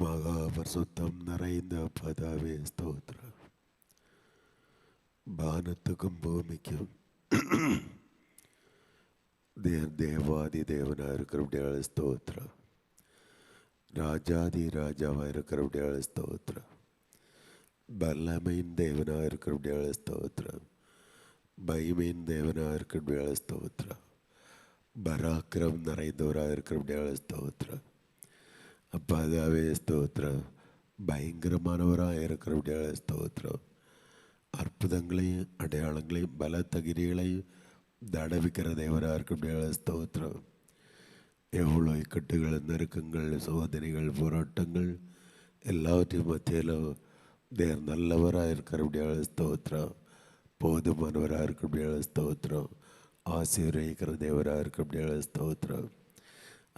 மகாபரிசுத்தம் நிறைந்த பதாவே ஸ்தோத்திரம். வானத்துக்கும் பூமிக்கும் தேர் தேவாதி தேவனாக இருக்கிறபடியால ஸ்தோத்திரம். ராஜாதி ராஜாவாக இருக்கிறபடியால ஸ்தோத்திரம். பல்லமையின் தேவனாக இருக்கிறபடியால ஸ்தோத்திரம். பைமையின் தேவனாக இருக்கிறபடியால ஸ்தோத்திரம். பராக்கிரம் நிறைந்தவராக இருக்கிறபடியால ஸ்தோத்திரம். அப்பாதாவே ஸ்தோத்திரம். பயங்கரமானவராக இருக்கிறபடியால ஸ்தோத்திரம். அற்புதங்களையும் அடையாளங்களையும் பல தகிரிகளையும் தடவிக்கிற தேவராக இருக்கிறபடியால ஸ்தோத்திரம். எவ்வளோ இக்கட்டுகள் நெருக்கங்கள் சோதனைகள் போராட்டங்கள் எல்லாவற்றையும் மத்தியில் தேர் நல்லவராக இருக்கிறபடியால ஸ்தோத்திரம். போதுமானவராக இருக்கிறபடியால ஸ்தோத்திரம். ஆசீர்வதிக்கிற தேவராக இருக்கிறபடியால ஸ்தோத்திரம்.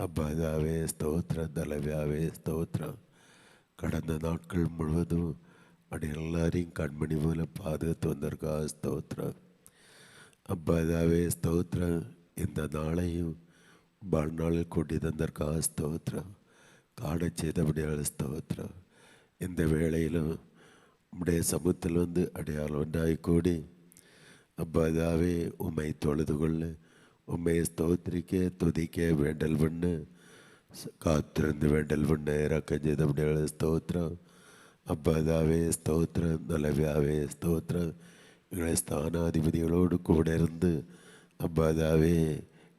அப்பாதாவே ஸ்தோத்திரம் தலைவியாவே ஸ்தோத்திரம். கடந்த நாட்கள் முழுவதும் அப்படி எல்லாரையும் கண்மணி போல பாதுகாத்து வந்திருக்கா ஸ்தோத்திரம். அப்பாதாவே ஸ்தோத்திரம். இந்த நாளையும் வாழ்நாளில் கூட்டி தந்திருக்கா ஸ்தோத்திரம். காண செய்தபடியால் ஸ்தோத்திரம். இந்த வேளையிலும் உம்முடைய சமூகத்தில் வந்து அடையாளம் ஒன்றாய் கூடி அப்பாதாவே உமை தொழுது கொள்ளு. உம்மை ஸ்தோத்திரிக்க துதிக்க வேண்டல் பண்ணு. காத்திருந்து வேண்டல் பண்ணு இறக்கம் செய்தபடியால் ஸ்தோத்திரம். அப்பதாவே ஸ்தோத்திரம் நலவியாவே ஸ்தோத்திரம். எங்களை ஸ்தானாதிபதிகளோடு கூட இருந்து அப்பதாவே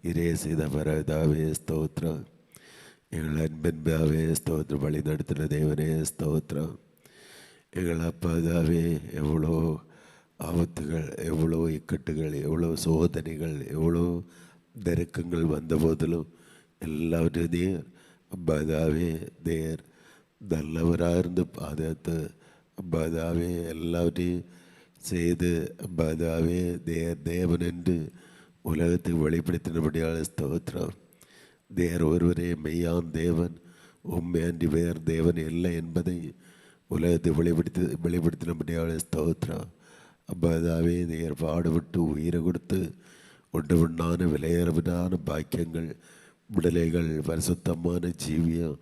இரே செய்த பரதாவே ஸ்தோத்திரம். எங்கள் அன்பன்பாவே ஸ்தோத்திரம். வழி நடத்தின தேவனே ஸ்தோத்திரம். எங்கள் அப்பாதாவே எவ்வளோ ஆபத்துகள் எவ்வளோ இக்கட்டுகள் எவ்வளோ சோதனைகள் எவ்வளோ நெருக்கங்கள் வந்த போதிலும் எல்லாவற்றையும் நீர் அப்பாதாவே தேர் நல்லவராக இருந்து பாதுகாத்து அப்பாதாவே எல்லாவற்றையும் செய்து அப்பாதாவே தேர் தேவன் என்று உலகத்துக்கு வெளிப்படுத்தினபடியால் ஸ்தோத்திரம். தேர் ஒருவரே மெய்யான் தேவன் உண்மையன்றி வேர் தேவன் இல்லை என்பதை உலகத்தை வெளிப்படுத்தி வெளிப்படுத்தினபடியால் ஸ்தோத்திரம். அப்பாதாவே நேர் பாடுபட்டு உயிரை கொடுத்து ஒன்று ஒன்றான விலையேறவினான பாக்கியங்கள் விடலைகள் பரிசுத்தமான ஜீவியம்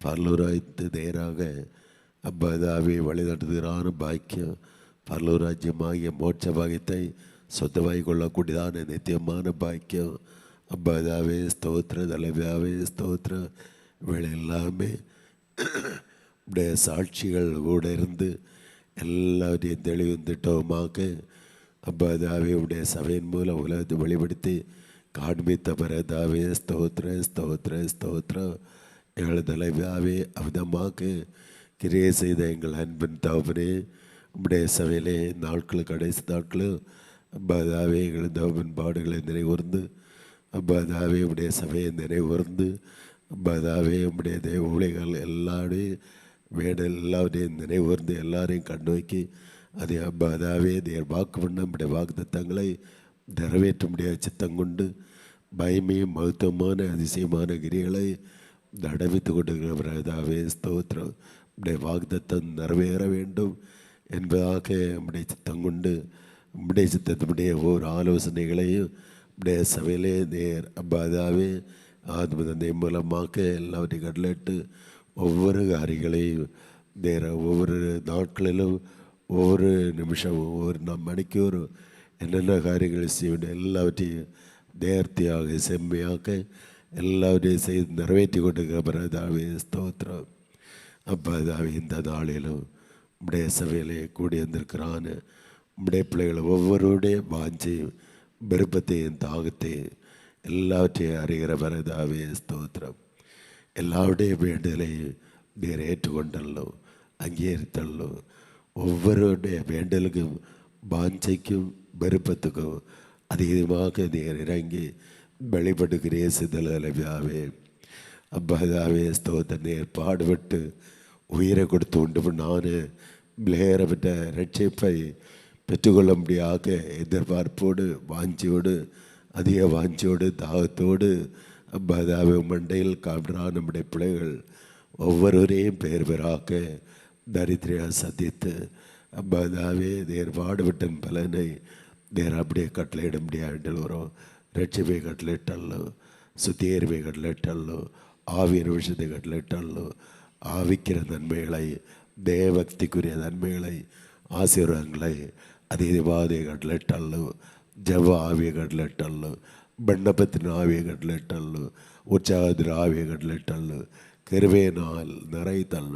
பரலூராய்த்து நேராக அப்பாதாவே வழிநடத்துகிறான பாக்கியம் பரலூராஜ்யமாகிய மோட்ச பாகியத்தை சொந்தமாய் கொள்ளக்கூடியதான நித்தியமான பாக்கியம் அப்பாதாவே ஸ்தோத்திர தலைவியாவே ஸ்தோத்திர இவள் எல்லாமே உடைய சாட்சிகள் கூட இருந்து எல்லாத்தையும் தெளிவு திட்டவுமாக்க அப்பாதாவே உடைய சபையின் மூலம் உலகத்தை வெளிப்படுத்தி காண்பித்த பிற தாவே ஸ்தோத்ர ஸ்தோத்ர ஸ்தோத்ரம் எங்கள் தலைவியாவே அவிதமாக்கு கிரியை செய்த எங்கள் அன்பின் தகவனே உடைய சபையிலே நாட்கள் கடைசி நாட்களும் அப்பாதாவே எங்கள் தகவன் பாடுகளை நினைவுர்ந்து அப்பாதாவே உடைய சபையை நினைவுர்ந்து அப்பாதாவே உடைய தேவ ஊழிகள் எல்லாரையும் வேட எல்லாரையும் நினைவுர்ந்து எல்லாரையும் கண்ணோக்கி அதை அப்பாதாவே தேர் வாக்கு பண்ண நம்முடைய வாக்கு தத்தங்களை நிறைவேற்ற முடியாத சித்தம் பயமையும் மகத்துவமான அதிசயமான கிரிகளை நடவித்து கொண்டிருக்கிறவராதாவே ஸ்தோத்திரம். நம்முடைய வாக்குத்தத்தம் நிறைவேற வேண்டும் என்பதாக நம்முடைய சித்தம் கொண்டு நம்முடைய சித்தத்தினுடைய ஒவ்வொரு ஆலோசனைகளையும் நம்முடைய சபையிலே நேர் அப்பாதாவே ஆத்ம தந்தை மூலமாக எல்லாவற்றையும் கடலிட்டு ஒவ்வொரு காரியங்களையும் நேர ஒவ்வொரு நாட்களிலும் ஒவ்வொரு நிமிஷம் ஒவ்வொரு நம் மணிக்கூர் என்னென்ன காரியங்களை செய்ய வேண்டும் எல்லாவற்றையும் நேர்த்தியாக செம்மையாக எல்லாவற்றையும் செய்து நிறைவேற்றி கொண்டிருக்கிற தாவே ஸ்தோத்திரம். அப்போ அதாவே இந்த நாளிலும் உடைய சபையிலே கூடி வந்திருக்கிறான். உடைய பிள்ளைகளை ஒவ்வொருடைய வாஞ்சையும் விருப்பத்தையும் தாகத்தையும் எல்லாவற்றையும் அறிகிற பரதாவே ஸ்தோத்திரம். எல்லாருடைய வேண்டுதலையும் நீர் ஏற்றுக்கொண்டல்லோ அங்கீகரித்தல்லோ ஒவ்வொருடைய வேண்டலுக்கும் வாஞ்சைக்கும் விருப்பத்துக்கும் அதிகமாக நீர் இறங்கி வெளிப்படுகிறே சிதலவியாவே அப்பதாவே ஸ்தோத்த நீர் பாடுபட்டு உயிரை கொடுத்து உண்டு நான் பிளேயரப்பட்ட ரட்சிப்பை பெற்றுக்கொள்ள முடியாக எதிர்பார்ப்போடு வாஞ்சியோடு அதிக வாஞ்சியோடு தாகத்தோடு பதாவை மண்டையில் காப்பிடா நம்முடைய பிள்ளைகள் ஒவ்வொருவரையும் பெயர் பெறாக்க தரித்திரியா சந்தித்து பதாவே தேர் பாடுபட்டின் பலனை தேர் அப்படியே கட்டளையிட முடியாண்டில் வரும். ரட்சிப்பை கட்டளையிட்டாலும் சுத்தியர்வை கட்டளையிட்டாலும் ஆவியர் விஷயத்தை கட்டளையிட்டாலும் ஆவிக்கிற நன்மைகளை தேவக்திக்குரிய நன்மைகளை ஆசீர்வாதங்களை அதே வாதிய கட்டளையிட்டாலும் ஜவ ஆவிய கட்டளையிட்டாலும் మండపతిని ఆవేగట్లెట్టళ్ళు ఉత్సాహతిని ఆవేగట్లెట్టళ్ళు கிருபையினால் நிறைத்தல்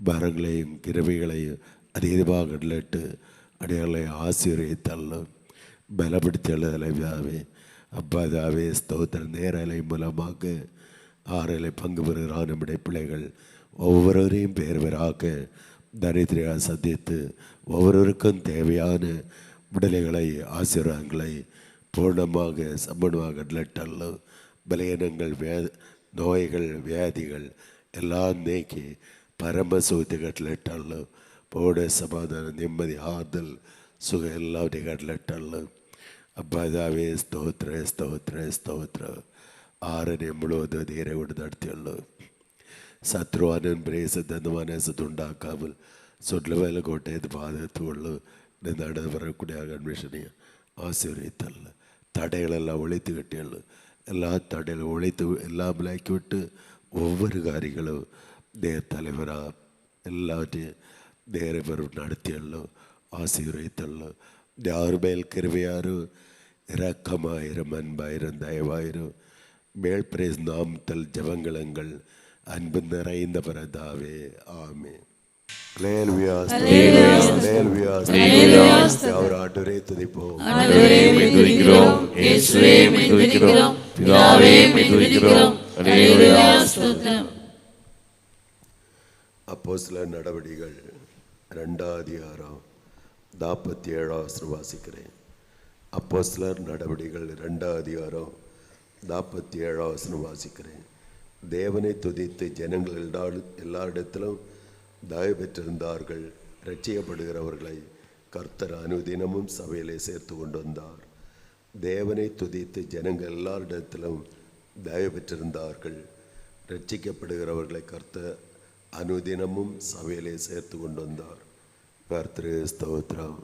மரங்களையும் கிருபைகளையும் அதீதமாக கட்லட்டு அடிகளை ஆசீர்வித்தல் பலப்படுத்தி எழுதலைவியாவே அப்பாதாவே ஸ்தோத்திர நேரலை மூலமாக ஆறலை பங்கு பெறுகிறான் நம்முடைய பிள்ளைகள். ஒவ்வொருவரையும் பேர்வராக தரித்திரியாக சந்தித்து ஒவ்வொருவருக்கும் தேவையான விடலைகளை ஆசீர்வாதங்களை பூர்ணமாக சம்பனமாக லட்டல்லும் பலகீனங்கள் வே நோய்கள் வியாதிகள் எல்லாம் நீக்கி பரமசூத்தி கட்டலிட்டல்லு போட சமாதானம் நிம்மதி ஆறுதல் சுகம் எல்லாம் நீ கட்டலிட்டல்லு അബ്ബാദാവേ സ്തോത്ര സ്തോത്ര സ്തോത്ര ആരനെ മുഴുവത് ധീരയോട് നടത്തിയുള്ളു ശത്രുവാനൻ പ്രേസദ്ധനുമാനസത്തുണ്ടാക്കാമൽ സുഡ്ലവേല കോട്ടയത്ത് പാതത്തുള്ളു നടവരക്കൂടെ ആകാൻ ഭീഷണിയെ ആശീർവദിത്തല്ല ஆசீர்வதித்தல்ல தடைகளெல்லாம் ஒழித்து கட்டியுள்ளு எல்லா தடைகளும் ஒழித்து எல்லாம் விலக்கி விட்டு ஒவ்வொரு காரியங்களும் தேர் தலைவராக எல்லாவற்றையும் നേരെ വെറും നടത്തിയല്ലോ ആശീർവദിത്തല്ലോ യാറുമേൽ കൃപയാരു ഇറക്കമായിരം അൻപായിരം ദയവായിരം മേൽപ്രേസ് നാമത്തൽ ജപങ്ങളങ്ങൾ അൻപ് നിറയുന്ന പരതാവേ ആമേ Hallelujah. Hallelujah. ஆண்டவரே துதிப்போம் ஆண்டவரே துதிக்கிறோம் இயேசுவே துதிக்கிறோம் பிதாவே துதிக்கிறோம் அப்போ சில நடவடிகள் ரெண்டாம் அதிகாரம் நாற்பத்தி ஏழாவது வாசிக்கிறேன் அப்போ சிலர் நடவடிகள் ரெண்டாம் அதிகாரம் நாற்பத்தி ஏழாவது வாசிக்கிறேன் தேவனை துதித்து ஜனங்கள் எல்லா எல்லாரிடத்திலும் தயவு பெற்றிருந்தார்கள் ரட்சிக்கப்படுகிறவர்களை கர்த்தர் அனுதினமும் சபையிலே சேர்த்து கொண்டு வந்தார் தேவனை துதித்து ஜனங்கள் எல்லாரிடத்திலும் தயவு பெற்றிருந்தார்கள் ரட்சிக்கப்படுகிறவர்களை கர்த்தர் அனுதினமும் சபையிலே சேர்த்து கொண்டு வந்தார் கர்த்தரு ஸ்தோத்ரம்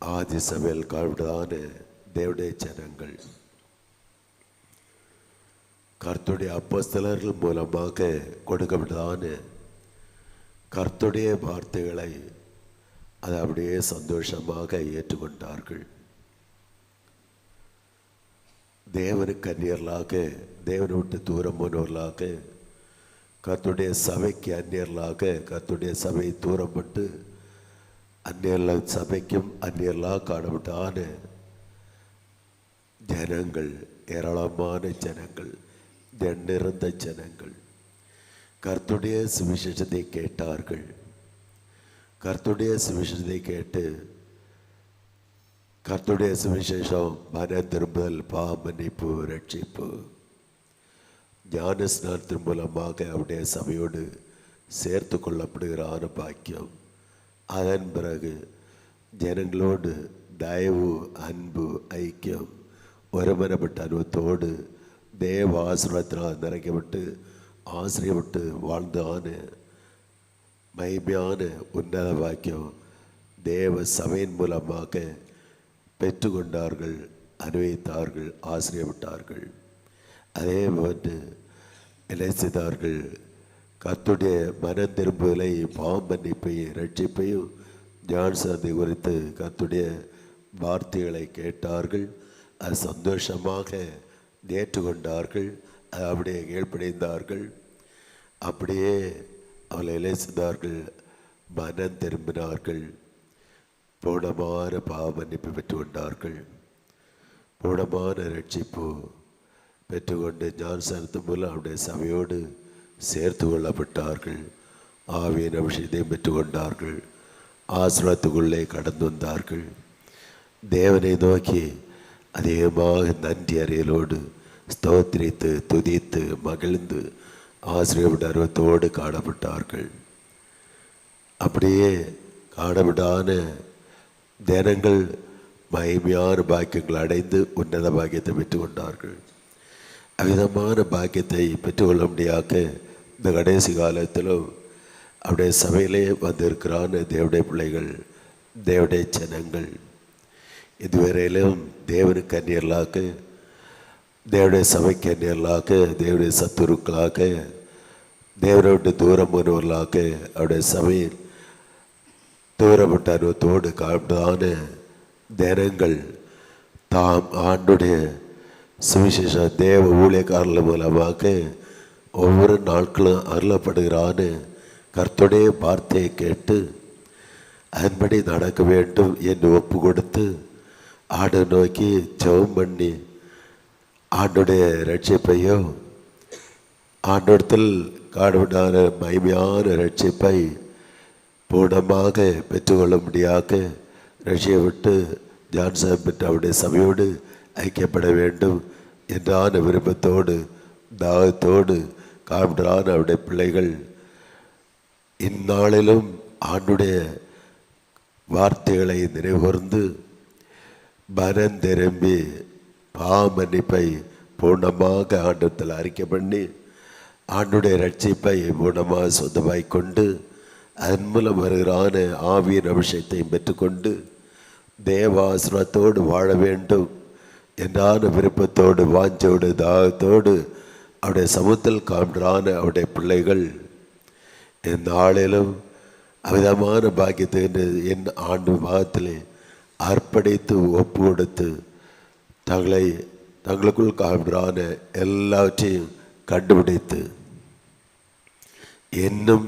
ஆதி சபையில் காவிடான தேவடைய ஜனங்கள் கர்த்துடைய அப்பஸ்தலர்கள் மூலமாக கொடுக்கப்பட்டதான கர்த்துடைய வார்த்தைகளை அதை அப்படியே சந்தோஷமாக ஏற்றுக்கொண்டார்கள். தேவனுக்கு அந்நியர்களாக தேவனை விட்டு தூரம் போனவர்களாக கர்த்துடைய சபைக்கு அந்நியர்களாக கர்த்துடைய சபை தூரப்பட்டு அந்நியர்கள சபைக்கும் அந்நியர்களாக காணப்பட்டான ஜனங்கள் ஏராளமான ஜனங்கள். திண்டிருந்த ஜனங்கள். கர்த்துடைய சுவிசேஷத்தை கேட்டார்கள். கர்த்துடைய சுவிசேஷத்தை கேட்டு கர்த்துடைய சுவிசேஷம் மன திரும்புதல் பாமன்னிப்பு ரட்சிப்பு. ஞான ஸ்நானத்தின் மூலமாக அவருடைய சபையோடு சேர்த்து கொள்ளப்படுகிறான பாக்கியம் அதன் பிறகு ஜனங்களோடு தயவு அன்பு ஐக்கியம் ஒருமனப்பட்ட அனுபவத்தோடு தேவ ஆசீர்வாதத்தினால் நிறைக்கப்பட்டு ஆசிரியப்பட்டு வாழ்ந்தான மகிமையான உன்னத வாக்கியம் தேவ சபையின் மூலமாக பெற்றுக்கொண்டார்கள் அனுபவித்தார்கள் ஆசிரியப்பட்டார்கள் அதே போன்று என்ன செய்தார்கள்? கர்த்துடைய மனம் திரும்புதலை பாவம் மன்னிப்பையும் ரட்சிப்பையும் ஞானசாந்தி குறித்து கத்துடைய வார்த்தைகளை கேட்டார்கள். அது சந்தோஷமாக ஏற்றுக்கொண்டார்கள் அப்படியே கீழ்ப்படைந்தார்கள் அப்படியே அவளை இலை மனம் திரும்பினார்கள். பூர்ணமான பாவ மன்னிப்பு பெற்றுக்கொண்டார்கள். பூர்ணமான ரட்சிப்பு பெற்றுக்கொண்டு ஞானசனத்து மூலம் அவருடைய சபையோடு சேர்த்து கொள்ளப்பட்டார்கள். ஆவியின் அபிஷேகத்தையும் பெற்றுக்கொண்டார்கள். ஆசிரத்துக்குள்ளே கடந்து வந்தார்கள். தேவனை நோக்கி அதிகமாக நன்றி அறியலோடு ஸ்தோத்திரித்து துதித்து மகிழ்ந்து ஆசிரியப்பட்ட காணப்பட்டார்கள். அப்படியே காணப்படான தினங்கள் மகிமையான பாக்கியங்கள் அடைந்து உன்னத பாக்கியத்தை பெற்றுக்கொண்டார்கள். அவ்விதமான பாக்கியத்தை பெற்றுக்கொள்ள முடியாக்க இந்த கடைசி காலத்திலும் அவருடைய சபையிலே வந்திருக்கிறான தேவடைய பிள்ளைகள் தேவடைய ஜனங்கள். இதுவரையிலும் தேவனுக்கு அந்நியர்களாக தேவடைய சபைக்கு நேரலாக தேவடைய சத்துருக்களாக தேவரை விட்டு தூரம் போனவர்களாக அவருடைய சபையில் தூரப்பட்ட அனுபவத்தோடு காண்பதான தினங்கள் தாம் ஆண்டுடைய சுவிசேஷ தேவ ஊழியக்காரர்கள் மூலமாக ஒவ்வொரு நாட்களும் அருளப்படுகிறான்னு கர்த்தருடைய வார்த்தையை கேட்டு அதன்படி நடக்க வேண்டும் என்று ஒப்பு கொடுத்து ஆடை நோக்கி ஜெபம் பண்ணி ஆண்டுடைய ரட்சிப்பையும் ஆண்டோடத்தில் காடுவிடான மகிமையான ரட்சிப்பை பூர்ணமாக பெற்றுக்கொள்ளும்படியாக ரஷ்யை விட்டு ஜான்சன் பெற்ற அவருடைய சபையோடு ஐக்கியப்பட வேண்டும் என்றான விருப்பத்தோடு தாகத்தோடு காண்படான அவருடைய பிள்ளைகள். இந்நாளிலும் ஆண்டுடைய வார்த்தைகளை நினைவுகூர்ந்து மனம் திரும்பி பாவமன்னிப்பை பூர்ணமாக ஆண்டத்தில் அறிக்கை பண்ணி ஆண்டுடைய ரட்சிப்பை பூர்ணமாக சொந்தமாய் கொண்டு அதன் மூலம் வருகிறான ஆவியின் அபிஷேகத்தையும் பெற்றுக்கொண்டு தேவாசுரத்தோடு வாழ வேண்டும் என்றான விருப்பத்தோடு வாஞ்சோடு தாகத்தோடு அவருடைய சமூகத்தில் காண்கிறான அவருடைய பிள்ளைகள். இந்த ஆளிலும் அவிதமான பாக்கியத்தை என்று என் ஆண்டு பாகத்திலே அர்ப்பணித்து ஒப்பு கொடுத்து தங்களை தங்களுக்குள் காண்கிறான எல்லாவற்றையும் கண்டுபிடித்து இன்னும்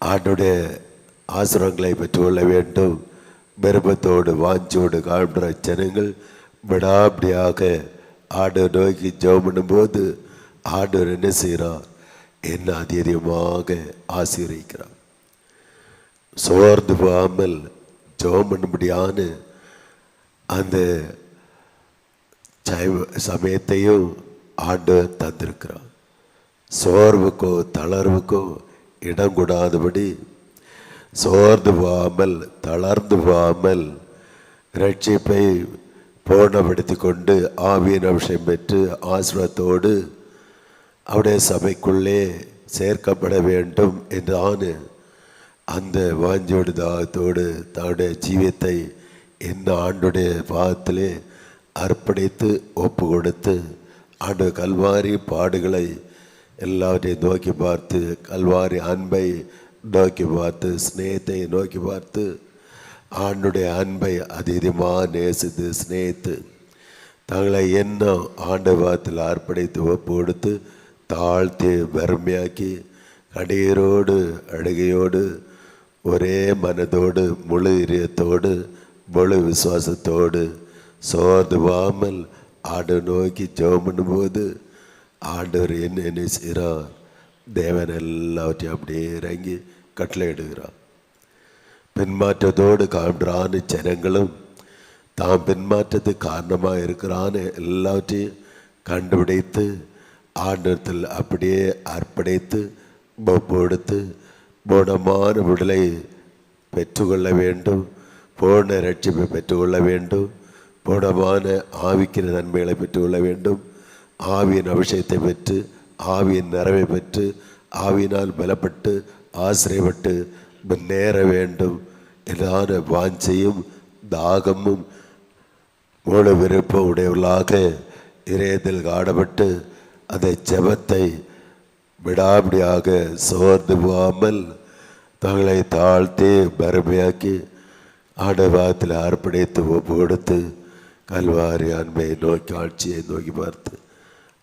ஆண்டுடைய ஆசிரங்களை பெற்றுக்கொள்ள வேண்டும். விருப்பத்தோடு வாஞ்சோடு காண்கிற ஜனங்கள் விடாபடியாக ஆடு நோக்கி ஜெபம் பண்ணும்போது ஆண்டவர் என்ன செய்கிறார்? என்ன அதிகமாக ஆசீர்விக்கிறார் சோர்ந்து போகாமல் ஜெபம் பண்ணும்படியான அந்த சைவ- சமயத்தையும் ஆண்டவர் தந்திருக்கிறார். சோர்வுக்கோ தளர்வுக்கோ இடம் கூடாதபடி சோர்ந்து போகாமல் தளர்ந்து போகாமல் ரட்சிப்பை பூர்ணப்படுத்தி கொண்டு ஆவியின் அபிஷேகம் பெற்று ஆசிரத்தோடு அவருடைய சபைக்குள்ளே சேர்க்கப்பட வேண்டும் என்றான அந்த வாஞ்சோடு தாகத்தோடு தன்னுடைய ஜீவியத்தை என்ன ஆண்டுடைய பாகத்திலே அர்ப்பணித்து ஒப்பு கொடுத்து ஆண்டு கல்வாரி பாடுகளை எல்லாவற்றையும் நோக்கி பார்த்து கல்வாரி அன்பை நோக்கி பார்த்து ஸ்நேகத்தை நோக்கி பார்த்து ஆண்டுடைய அன்பை அதிகமாக நேசித்து சிநேகித்து தங்களை என்ன ஆண்டு ஆண்டவாத்தில் அர்ப்பணித்து ஒப்பு கொடுத்து தாழ்த்தி வறுமையாக்கி கண்ணீரோடு அழுகையோடு ஒரே மனதோடு முழு இதயத்தோடு முழு விசுவாசத்தோடு சோர்ந்து போகாமல் நோக்கி ஜெபம் பண்ணும்போது ஆண்டவர் என்ன என்ன செய்கிறார்? தேவன் எல்லாவற்றையும் அப்படியே இறங்கி கட்டளையிடுகிறார் பின்மாற்றத்தோடு காண்றான ஜனங்களும் தாம் பின்மாற்றத்துக்கு காரணமாக இருக்கிறான்னு எல்லாவற்றையும் கண்டுபிடித்து ஆண்டத்தில் அப்படியே அர்ப்பணித்து கொடுத்து பூர்ணமான விடலை பெற்றுக்கொள்ள வேண்டும் பூர்ண ரட்சிப்பை பெற்றுக்கொள்ள வேண்டும். பூர்ணமான ஆவிக்கிற நன்மைகளை பெற்றுக்கொள்ள வேண்டும். ஆவியின் அபிஷேகத்தை பெற்று ஆவியின் நிறைவை பெற்று ஆவியினால் பலப்பட்டு ஆசிரியப்பட்டு முன்னேற வேண்டும். என்றான வாஞ்சையும் தாகமும் மூல விருப்ப உடையவர்களாக இறையத்தில் காணப்பட்டு அந்த ஜபத்தை விடாபடியாக சோர்ந்து போகாமல் தங்களை தாழ்த்தி பருமையாக்கி ஆண்டவாத்தில் அர்ப்பணித்து ஒப்பு கொடுத்து கல்வாரி அன்பை நோக்கி ஆட்சியை நோக்கி பார்த்து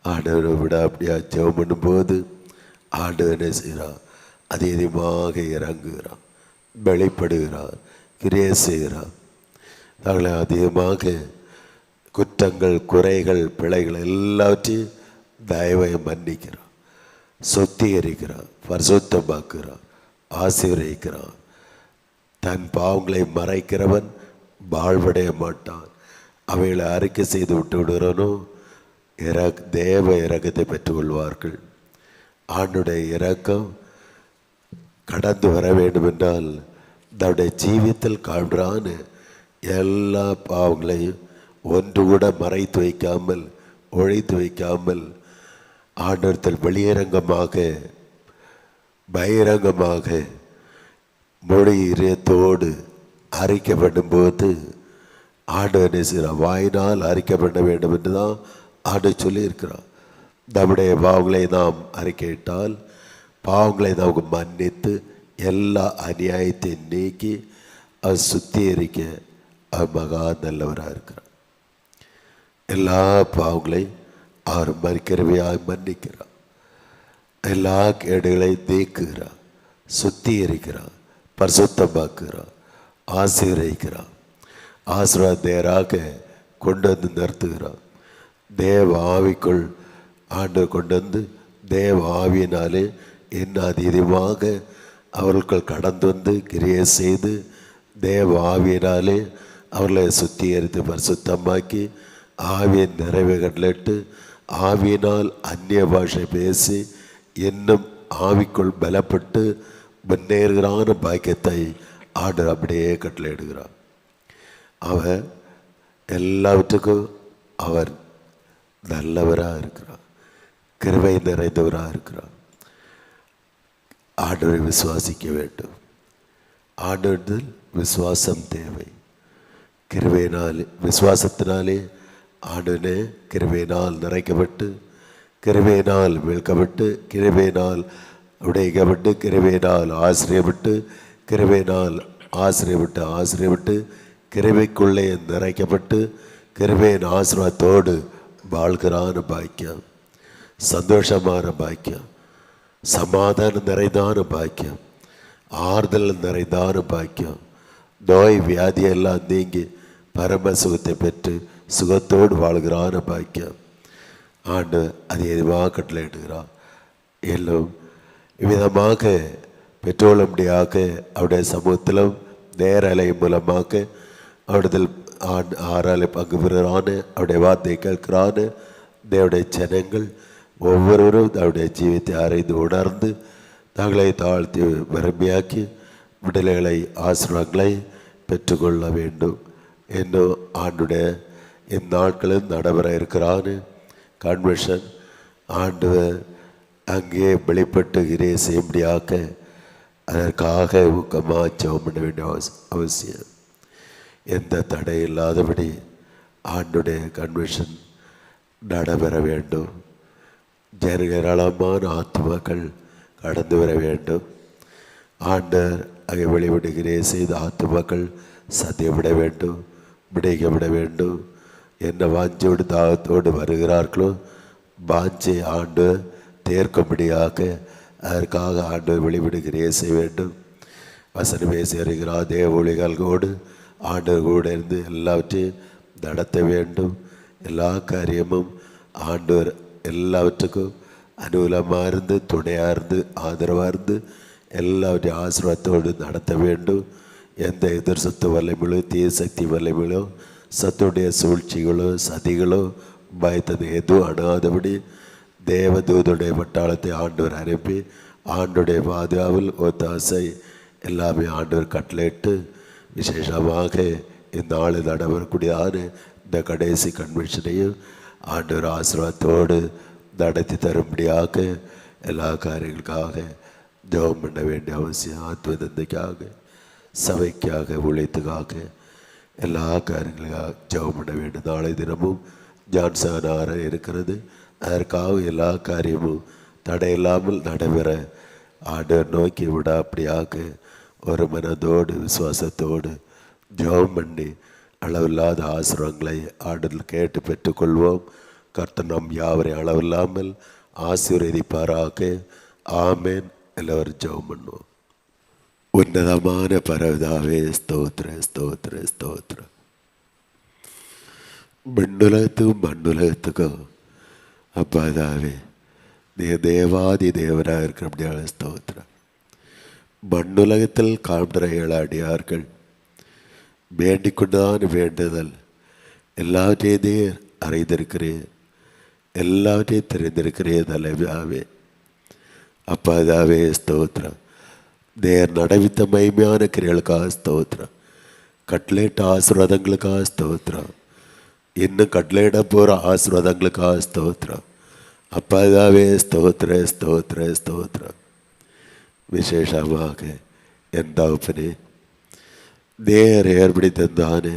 ஆண்டவரை விடாபடியாக ஜெபம் பண்ணும்போது ஆண்டவர் என்ன செய்கிறார் அதிகமாக இறங்குகிறான் வெளிப்படுகிறான் கிரியை செய்கிறான் தங்களை அதிகமாக குற்றங்கள் குறைகள் பிழைகள் எல்லாவற்றையும் தயவை மன்னிக்கிறான் சுத்திகரிக்கிறான் பரிசுத்தமாக்குகிறான் ஆசீர்வதிக்கிறான் தன் பாவங்களை மறைக்கிறவன் வாழ்வடைய மாட்டான் அவைகளை அறிக்கை செய்து விட்டு விடுகிறனோ? இறக் தேவ இறக்கத்தை பெற்றுக்கொள்வார்கள். ஆண்டுடைய இரக்கம் கடந்து வர வேண்டுமென்றால் தன்னுடைய ஜீவியத்தில் காண்றான எல்லா பாவங்களையும் ஒன்று கூட மறைத்து வைக்காமல் ஒழித்து வைக்காமல் ஆண்டத்தில் வெளியரங்கமாக பகிரங்கமாக மொழி இதயத்தோடு அறிக்கப்படும் ஆண்டவனை சில வாயினால் அறிக்கப்பட வேண்டும் என்று தான் ஆண்டு சொல்லியிருக்கிறார். நம்முடைய பாவங்களை நாம் அறிக்கையிட்டால் பாவங்களை நமக்கு மன்னித்து எல்லா அநியாயத்தையும் நீக்கி அவர் சுத்திகரிக்க அவர் மகா நல்லவராக இருக்கிறார். எல்லா பாவங்களையும் அவர் மறுக்கிறவையாக மன்னிக்கிறார். எல்லா கேடுகளையும் நீக்குகிறார் சுத்திகரிக்கிறார் பரிசுத்தமாக்குகிறார் ஆசீர்வதிக்கிறார். ஆசீர்வாத கொண்டு வந்து நிறுத்துகிறார். தேவ ஆவிக்குள் ஆண்டு கொண்டு வந்து தேவ ஆவியினாலே என்ன அதிகமாக அவர்களுக்குள் கடந்து வந்து கிரியை செய்து தேவ ஆவியினாலே அவர்களை சுத்திகரித்து பரிசுத்தமாக்கி ஆவியை நிறைவு கட்டளிட்டு ஆவியினால் அந்நிய பாஷை பேசி இன்னும் ஆவிக்குள் பலப்பட்டு முன்னேறுகிறான பாக்கியத்தை ஆண்டு அப்படியே கட்டளையிடுகிறார். அவர் எல்லாவற்றுக்கும் அவர் நல்லவராக இருக்கிறார் கிருவை நிறைந்தவராக இருக்கிறார் ஆண்டவரை விசுவாசிக்க வேண்டும். ஆண்டவரில் விசுவாசம் தேவை. கிருவையினால் விசுவாசத்தினாலே ஆண்டவனே கிருவையினால் நிறைக்கப்பட்டு கிருவையினால் வீழ்க்கப்பட்டு கிருவையினால் உடைக்கப்பட்டு கிருவையினால் ஆசிரியப்பட்டு கிருவையினால் ஆசிரியப்பட்டு ஆசிரியப்பட்டு கிருபைக்குள்ளே நிறைக்கப்பட்டு கிருபையின் ஆசீர்வாதத்தோடு வாழ்கிறான பாக்கியம். சந்தோஷமான பாக்கியம். சமாதானம் நிறைந்தான பாக்கியம். ஆறுதல் நிறைந்தான பாக்கியம். நோய் வியாதியெல்லாம் நீங்கி பரம சுகத்தை பெற்று சுகத்தோடு வாழ்கிறான பாக்கியம். ஆண்டு அது அதிகமாக கட்டளையிடுகிறார் எல்லாம் இவ்விதமாக பெற்றோளும்படியாக அவருடைய சமூகத்திலும் நேரலை மூலமாக அவிடத்தில் ஆண் ஆறாலை பங்கு பெறுகிறான்னு அவருடைய வார்த்தையை கேட்கிறான்னு தேவடைய ஜனங்கள் ஒவ்வொருவரும் அவருடைய ஜீவித்தை அறிந்து உணர்ந்து தங்களை தாழ்த்தி வறுமையாக்கி விடுதலைகளை ஆசீர்வாதங்களை பெற்றுக்கொள்ள வேண்டும். என்னும் ஆண்டுடைய இந்நாட்களும் நடைபெற இருக்கிறான்னு கன்வென்ஷன் ஆண்டு அங்கே வெளிப்பட்டு கிரியை செய்யும்படியாக்க அதற்காக ஊக்கமாக ஜெபம் பண்ண வேண்டிய அவசியம். எந்த தடை இல்லாதபடி ஆண்டுடைய கன்வென்ஷன் நடைபெற வேண்டும். ஜன ஏராளமான ஆத்மாக்கள் கடந்து வர வேண்டும். ஆண்டர் அங்கே வெளிவிடுகிறே செய்த ஆத்மாக்கள் சத்தியப்பட வேண்டும் விடைக்கப்பட வேண்டும். என்ன வாஞ்சோடு தாகத்தோடு வருகிறார்களோ வாஞ்சை ஆண்டு தேர்க்கும்படியாக அதற்காக ஆண்டு வெளிவிடுகிறே செய்ய வேண்டும். வசனமே சேருகிறார் தேவ ஒளிகளோடு ஆண்டவர் கூட இருந்து எல்லாவற்றையும் நடத்த வேண்டும். எல்லா காரியமும் ஆண்டவர் எல்லாவற்றுக்கும் அனுகூலமாக இருந்து துணையாக இருந்து ஆதரவாக இருந்து எல்லாவற்றையும் ஆசீர்வாதத்தோடு நடத்த வேண்டும். எந்த எதிர் சத்து வல்லமைகளோ தீய சக்தி வல்லமைகளோ சத்துடைய சூழ்ச்சிகளோ சதிகளோ பயத்தது எதுவும் அணுகாதபடி தேவதூதனுடைய பட்டாளத்தை ஆண்டவர் அனுப்பி ஆண்டுடைய பாதுகாவல் ஒத்தாசை எல்லாமே ஆண்டவர் கட்டளையிட்டு விசேஷமாக இந்த ஆள் நடைபெறக்கூடியதான இந்த கடைசி கன்வென்ஷனையும் ஆண்டவர் ஆசீர்வாதத்தோடு நடத்தி தரும்படியாக எல்லா காரியங்களுக்காக ஜெபம் பண்ண வேண்டிய அவசியம் ஆத்ம தந்தைக்காக சபைக்காக உழைத்துக்காக எல்லா காரியங்களுக்காக ஜெபம் பண்ண வேண்டும் நாளை தினமும் ஜான்சனார இருக்கிறது. அதற்காக எல்லா காரியமும் தடையில்லாமல் நடைபெற ஆண்டவர் நோக்கி விடாப்படியாக ஒரு மனதோடு விசுவாசத்தோடு ஜெபம் பண்ணி அளவில்லாத ஆசிரங்களை ஆடல் கேட்டு பெற்றுக்கொள்வோம். கர்த்தர் நம் யாவரை அளவில்லாமல் ஆசீர்வதிப்பாராக. ஆமேன். எல்லோரும் ஜெபம் பண்ணுவோம். உன்னதமான பரவிதாவே ஸ்தோத்ர ஸ்தோத்ர ஸ்தோத்ர. மண்ணுலகத்துக்கும் மண்ணுலகத்துக்கும் அப்பாதாவே நீ தேவாதி தேவராக இருக்கிற அப்படியான ஸ்தோத்ரம். மண்ணுலகத்தில் காண்கிற ஏழு அடியார்கள். வேண்டிக் கொண்டுதான் வேண்டுதல் எல்லாவற்றையும் அறிந்திருக்கிறேன். எல்லாவற்றையும் தெரிந்திருக்கிறேன் தலைவாவே அப்பாதாவே ஸ்தோத்திரம். தேர் நடவித்த மகிமையான கிரியலுக்காக ஸ்தோத்திரம். கட்லேட் ஆசீர்வாதங்களுக்காக ஸ்தோத்திரம். இன்னும் கட்லேட போகிற ஆசீர்வாதங்களுக்காக ஸ்தோத்திரம். அப்பாதாவே ஸ்தோத்திர ஸ்தோத்திர ஸ்தோத்திரம். விசேஷமாக என் தகப்பனே நேர் ஏற்படி தந்தானே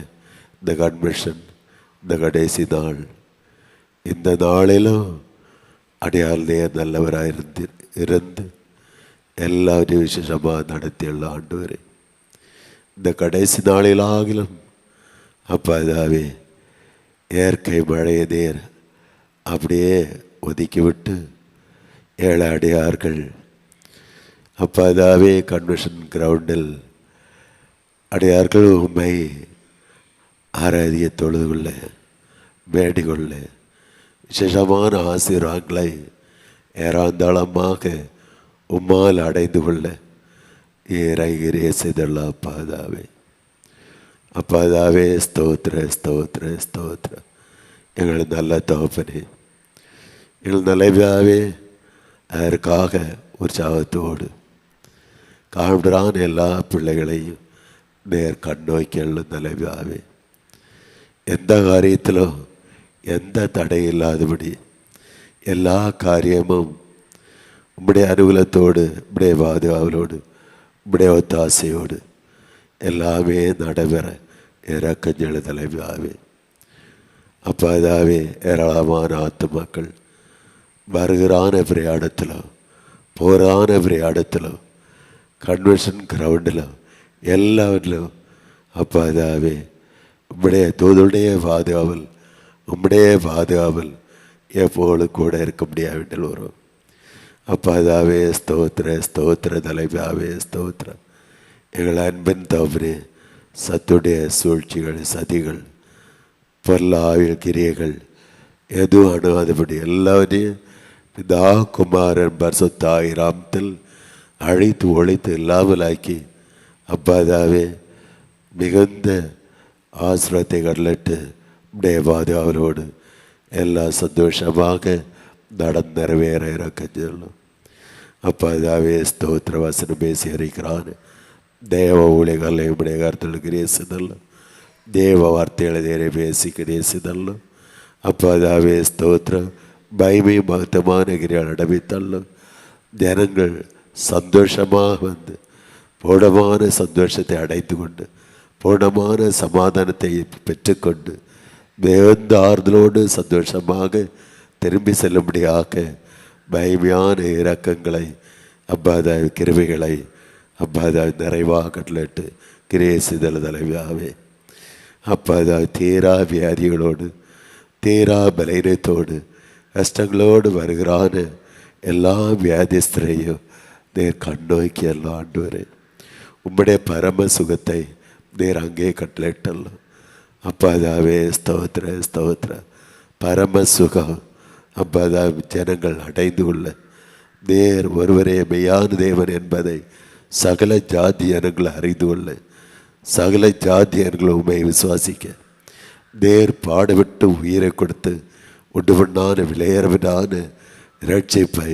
இந்த கன்வென்ஷன் இந்த கடைசி நாள். இந்த நாளிலும் அடையாளே நல்லவராக இருந்து இருந்து எல்லாவற்றையும் விசேஷமாக நடத்தியுள்ள ஆண்டவரே இந்த கடைசி நாளிலாகிலும் அப்போ அதாவே இயற்கை மழைய நேர் அப்படியே ஒதுக்கிவிட்டு ஏழை அடியார்கள் அப்பாதாவே கன்வென்ஷன் கிரவுண்டில் அடியார்கள் உண்மை ஆராதிய தொழுது கொள்ள வேண்டிக் கொள்ள விசேஷமான ஆசீர்வாதங்களை ஏராந்தாளமாக உம்மால் அடைந்து கொள்ள இறைகிரிய செய்துள்ள அப்பாதாவே அப்பாதாவே ஸ்தோத்ர ஸ்தோத்ர ஸ்தோத்ர. எங்கள் நல்ல தகப்பனே எங்கள் நல்லவாவே அதற்காக உற்சாகத்தோடு காண்கிறான் எல்லா பிள்ளைகளையும் நேர் கண்ணோக்கியுள்ள தலைவியாவே எந்த காரியத்திலும் எந்த தடை இல்லாதபடி எல்லா காரியமும் உம்முடைய அனுகூலத்தோடு உம்முடைய பாதுகாவலோடு உம்முடைய ஒத்தாசையோடு எல்லாமே நடைபெற இறக்கஞ்செழு தலைவியாவே அப்போ அதாவே ஏராளமான ஆத்து மக்கள் வருகிறான பிரயாணத்திலும் போரான பிரயாணத்திலும் கன்வென்ஷன் கிரவுண்டிலும் எல்லாவற்றிலும் அப்போ அதாவே உம்முடைய தூதுடைய பாதுகாவல் உம்முடைய பாதுகாவல் எப்போதும் கூட இருக்க முடியாவிட்டில் வரும். அப்போ அதாவே ஸ்தோத்திர ஸ்தோத்திர தலைவாவே ஸ்தோத்திரம் எங்கள் அன்பின் தவறு சத்துடைய சூழ்ச்சிகள் சதிகள் பொருளாவில் கிரியைகள் எதுவும் அணுகாதபடி எல்லாவற்றையும் பிதா குமாரன் பர்சுத்தாயிராமத்தில் ராமத்தில் அழைத்து ஒழித்து இல்லாமலாக்கி அப்பாதாவே மிகுந்த ஆசிரத்தை கடலிட்டு உடைய அவரோடு எல்லாம் சந்தோஷமாக நடந்து நிறைவேற இறக்க சொல்லும். அப்பாதாவே ஸ்தோத்திர வசனம் பேசி அறிக்கிறான் தேவ ஊழியர்களை உடைய கருத்தில் கிரேசுதல்ல. தேவ வார்த்தைகளை நேரே பேசி கிரேசுதல்ல. அப்பாதாவே ஸ்தோத்திரம். பயமே மகத்தமான கிரியால் நடமித்தல்லும் ஜனங்கள் சந்தோஷமாக வந்து பூர்ணமான சந்தோஷத்தை அடைத்து கொண்டு பூர்ணமான சமாதானத்தை பெற்றுக்கொண்டு மிகுந்த ஆறுதலோடு சந்தோஷமாக திரும்பி செல்லும்படியாக பயமையான இரக்கங்களை அப்பாதாய் கிருவிகளை அப்பாதாய் நிறைவாக கட்டளிட்டு கிரேசிதல் தலைவியாவே. அப்பாதாய் தீரா வியாதிகளோடு தீரா பலீனத்தோடு கஷ்டங்களோடு வருகிறான எல்லா வியாதிஸ்தரையும் நேர் கண்ணோக்கி எல்லாம் ஆண்டு வரேன் உம்முடைய பரம சுகத்தை நேர் அங்கே கட்டளிட்டല്ലോ அப்பாதாவே ஸ்தோத்ர ஸ்தோத்திர பரம சுகம் அப்பாதா ஜனங்கள் அடைந்து கொள்ள நேர் ஒருவரே மெய்யான தேவன் என்பதை சகல ஜாதி ஜனங்கள் அறிந்து கொள்ள சகல ஜாதி ஜனங்கள் உண்மை விசுவாசிக்க நேர் பாடுபட்டு உயிரை கொடுத்து ஒன்று ஒன்றான விளையறவனான ரட்சிப்பை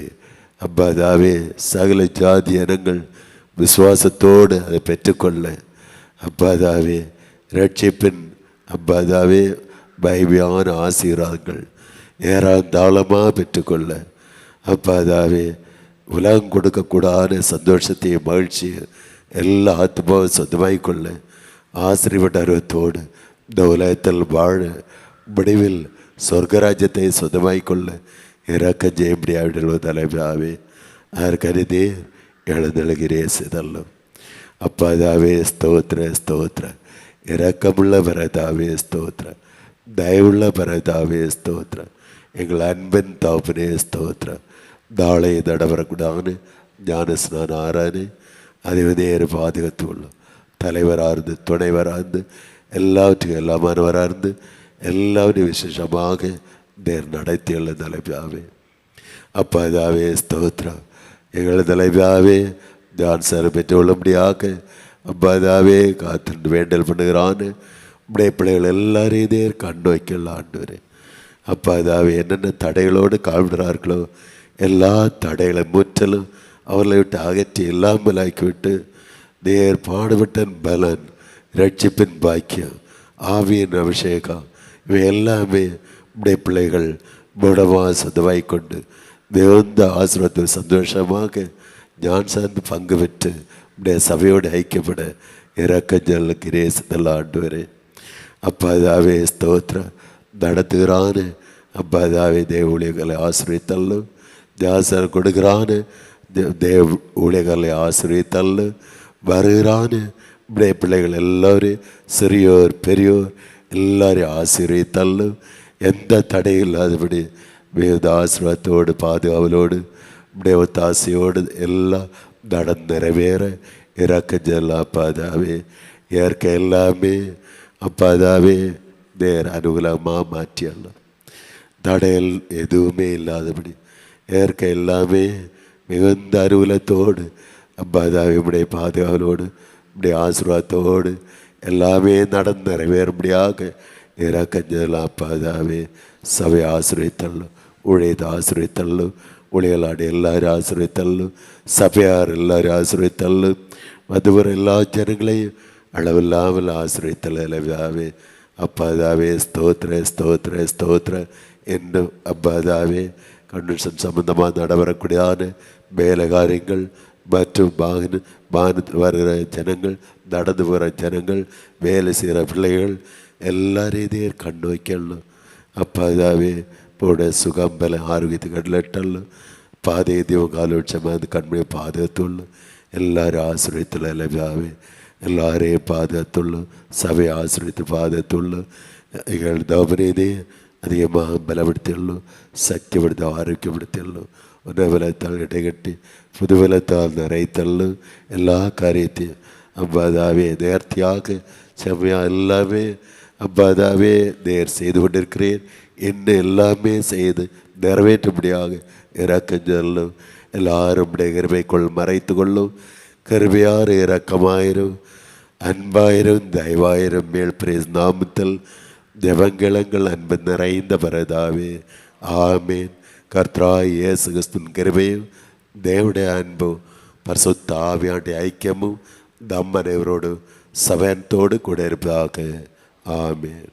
அப்பாதாவே சகல ஜாதி இனங்கள் விசுவாசத்தோடு அதை பெற்றுக்கொள்ள. அப்பாதாவே ரட்சிப்பின் அப்பாதாவே பைபியான ஆசீர்வாதங்கள் ஏறாந்தாளமாக பெற்றுக்கொள்ள. அப்பாதாவே உலகம் கொடுக்கக்கூடாத சந்தோஷத்தையும் மகிழ்ச்சியும் எல்லா ஆத்மாவும் சொந்தமாய் கொள்ள. ஆசிரியப்பட்ட அருவத்தோடு இந்த உலகத்தில் வாழ முடிவில் சொர்க்கராஜ்யத்தை சொந்தமாய் கொள்ள. இறக்க ஜெயம்படியாவிடுவ தலைவாவே அதற்கருதே எழுந்தழுகிறே சிதல்லும் அப்பாதாவே ஸ்தோத்ர ஸ்தோத்ர இரக்கமுள்ள பரதாவே ஸ்தோத்ர தயவுள்ள பரதாவே ஸ்தோத்ர எங்கள் அன்பின் தாப்பனே ஸ்தோத்ர நாளை நடவரக்கூடாது ஞானஸ்நான ஆறானு அதை பாதுகாத்து உள்ளோம் தலைவராக இருந்து துணைவராக இருந்து எல்லாவற்றுக்கும் எல்லாமானவராக இருந்து எல்லாவற்றையும் விசேஷமாக நேர் நடத்தியுள்ள தலைப்பாவே அப்பாதாவே ஸ்தோத்ரா. எங்கள் தலைப்பாவே ஜான் சார் அப்பா இதாவே காத்து வேண்டல் பண்ணுகிறான்னு. உடைய பிள்ளைகள் எல்லாரையும் நேர் கண் வைக்கலாம் ஆண்டு அப்பாதாவே என்னென்ன தடைகளோடு காவிடுறார்களோ எல்லா தடைகளை முற்றலும் அவர்களை விட்டு அகற்றி இல்லாமல் ஆக்கிவிட்டு நேர் பாடுபட்டன் பலன் ரட்சிப்பின் பாக்கியம் ஆவியின் அபிஷேகம் இவை எல்லாமே உடைய பிள்ளைகள் குணமாக சதுவாய் கொண்டு மிகுந்த ஆசிரியத்தை சந்தோஷமாக ஞான் சார்ந்து பங்கு பெற்று உடைய சபையோடு ஐக்கியப்பட இறக்கஞ்சல் கிரேசத்தில் ஆண்டு வரேன். அப்பாதாவே ஸ்தோத்திரம் நடத்துகிறான்னு அப்பாதாவே தேவ ஊழியர்களை ஆசிரியத்தல்லும் ஜாசர் கொடுக்குறான்னு தேவ ஊழியர்களை ஆசிரியத்தல்லு. வருகிறான்னு இப்படியே பிள்ளைகள் எல்லோரும் சிறியோர் பெரியோர் எல்லாரையும் ஆசிரியத்தல்லு. எந்த தடையும் இல்லாதபடி வேத ஆசீர்வாதத்தோடு பாதுகாவலோடு இப்படியே ஒத்தாசையோடு எல்லாம் நடந்து நிறைவேற இறக்க ஜெல்லா அப்பாதாவே இயற்கை எல்லாமே அப்பாதாவே நேர் அனுகூலமாக மாற்றியல்லாம் தடையில் எதுவுமே இல்லாதபடி இயற்கை எல்லாமே மிகுந்த அனுகூலத்தோடு அப்பாதாவே இப்படிய பாதுகாவலோடு இப்படிய ஆசீர்வாதத்தோடு எல்லாமே நடந்து நிறைவேறும்படியாக இறக்கஞ்சலாம் அப்பாதாவே சபை ஆசிரியத்தள்ளும் ஊழியத்தை ஆசிரியத்தள்ளும் ஊழியலாடி எல்லாரும் ஆசிரியத்தள்ளும் சபையார் எல்லாரும் ஆசிரியத்தள்ளும் மதுவர எல்லா ஜனங்களையும் அளவில்லாமல் ஆசிரியத்தல்லாவே அப்பாதாவே ஸ்தோத்ர ஸ்தோத்ர ஸ்தோத்ர என்னும் அப்பாதாவே. கன்வென்ஷன் சம்பந்தமாக நடைபெறக்கூடியதான வேலை காரியங்கள் மற்றும் வாகன வாகனத்தில் வருகிற ஜனங்கள் நடந்து போகிற ஜனங்கள் வேலை செய்கிற பிள்ளைகள் എല്ലാ രീതിയിൽ കണ്ണു വയ്ക്കുള്ളൂ അപ്പാതാവേ ഇവിടെ സുഖം ബല ആരോഗ്യത്തിൽ കണ്ടിട്ടുള്ളൂ പാതയെ ദൈവകാലോക്ഷമായി കൺമണി പാതകത്തുള്ളൂ എല്ലാവരും ആശ്രയത്തുള്ള ലഭ്യാവേ എല്ലാവരെയും പാതകത്തുള്ളൂ സഭയെ ആശ്രയിത്ത് പാതകത്തുള്ളൂ നിങ്ങൾ ദൗപരീതിയെ அதிகமாக பலப்படுத்தியுள்ளோம் சக்திப்படுத்த ஆரோக்கியப்படுத்தியுள்ளோம் உன்ன பலத்தால் இடைகட்டி புது பலத்தால் நிறைத்தள்ளும் எல்லா காரியத்தையும் அம்பாதாவே நேர்த்தியாக செம்மையாக எல்லாமே அப்பாதாவே நேர் செய்து கொண்டிருக்கிறேன். என்ன எல்லாமே செய்து நிறைவேற்றும்படியாக இறக்கஞ்சொல்லும் எல்லாரும் உடைய கிருபைக்குள் மறைத்து கொள்ளும். கருமையார் இறக்கமாயிரும் அன்பாயிரும் தயவாயிரும். மேல் பிரேஸ் நாமத்தில் ஜெபங்களங்கள் அன்பு நிறைந்த பரதாவே ஆமேன். கர்த்தராய் இயேசு கிறிஸ்துவின் கிருபையும் தேவடைய அன்பும் பரிசுத்த ஆவியாண்டிய ஐக்கியமும் தம்மனைவரோடு சபனத்தோடு கூட இருப்பதாக. ஆமென்